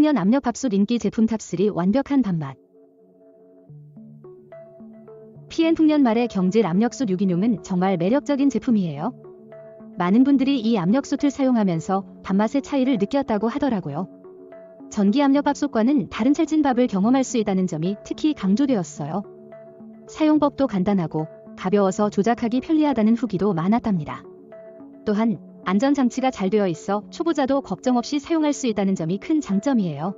풍년 압력 밥솥 인기 제품 탑3 완벽한 밥맛. PN 풍년 말의 경질 압력솥 유기농은 정말 매력적인 제품이에요. 많은 분들이 이 압력솥을 사용하면서 밥맛의 차이를 느꼈다고 하더라고요. 전기 압력 밥솥과는 다른 찰진 밥을 경험할 수 있다는 점이 특히 강조되었어요. 사용법도 간단하고 가벼워서 조작하기 편리하다는 후기도 많았답니다. 또한 안전장치가 잘 되어 있어 초보자도 걱정 없이 사용할 수 있다는 점이 큰 장점이에요.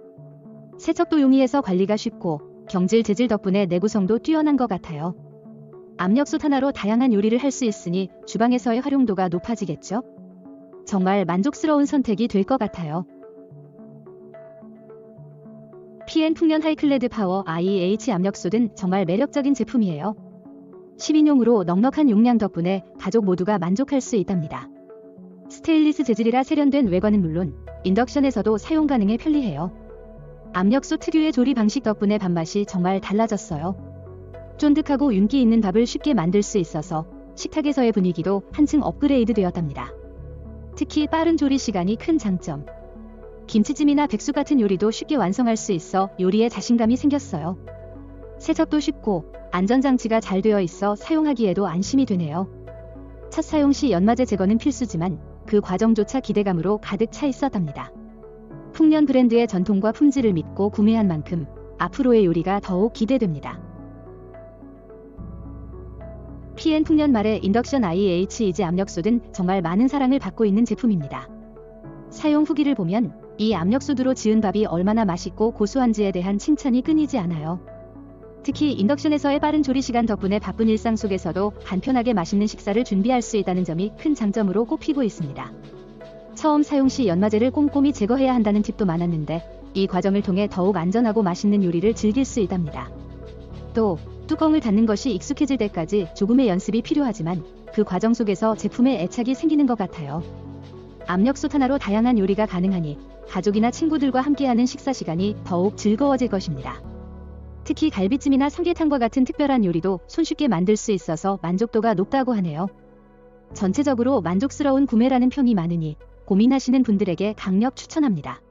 세척도 용이해서 관리가 쉽고 경질 재질 덕분에 내구성도 뛰어난 것 같아요. 압력솥 하나로 다양한 요리를 할 수 있으니 주방에서의 활용도가 높아지겠죠? 정말 만족스러운 선택이 될 것 같아요. PN 풍년 하이클레드 파워 IH 압력솥은 정말 매력적인 제품이에요. 10인용으로 넉넉한 용량 덕분에 가족 모두가 만족할 수 있답니다. 스테인리스 재질이라 세련된 외관은 물론 인덕션에서도 사용 가능해 편리해요. 압력솥 특유의 조리 방식 덕분에 밥맛이 정말 달라졌어요. 쫀득하고 윤기 있는 밥을 쉽게 만들 수 있어서 식탁에서의 분위기도 한층 업그레이드 되었답니다. 특히 빠른 조리 시간이 큰 장점. 김치찜이나 백숙 같은 요리도 쉽게 완성할 수 있어 요리에 자신감이 생겼어요. 세척도 쉽고 안전장치가 잘 되어 있어 사용하기에도 안심이 되네요. 첫 사용 시 연마제 제거는 필수지만 그 과정조차 기대감으로 가득 차 있었답니다. 풍년 브랜드의 전통과 품질을 믿고 구매한 만큼 앞으로의 요리가 더욱 기대됩니다. PN 풍년 말의 인덕션 IH 이지 압력솥은 정말 많은 사랑을 받고 있는 제품입니다. 사용 후기를 보면 이 압력솥으로 지은 밥이 얼마나 맛있고 고소한지에 대한 칭찬이 끊이지 않아요. 특히 인덕션에서의 빠른 조리 시간 덕분에 바쁜 일상 속에서도 간편하게 맛있는 식사를 준비할 수 있다는 점이 큰 장점으로 꼽히고 있습니다. 처음 사용 시 연마제를 꼼꼼히 제거해야 한다는 팁도 많았는데 이 과정을 통해 더욱 안전하고 맛있는 요리를 즐길 수 있답니다. 또 뚜껑을 닫는 것이 익숙해질 때까지 조금의 연습이 필요하지만 그 과정 속에서 제품에 애착이 생기는 것 같아요. 압력솥 하나로 다양한 요리가 가능하니 가족이나 친구들과 함께하는 식사 시간이 더욱 즐거워질 것입니다. 특히 갈비찜이나 삼계탕과 같은 특별한 요리도 손쉽게 만들 수 있어서 만족도가 높다고 하네요. 전체적으로 만족스러운 구매라는 평이 많으니 고민하시는 분들에게 강력 추천합니다.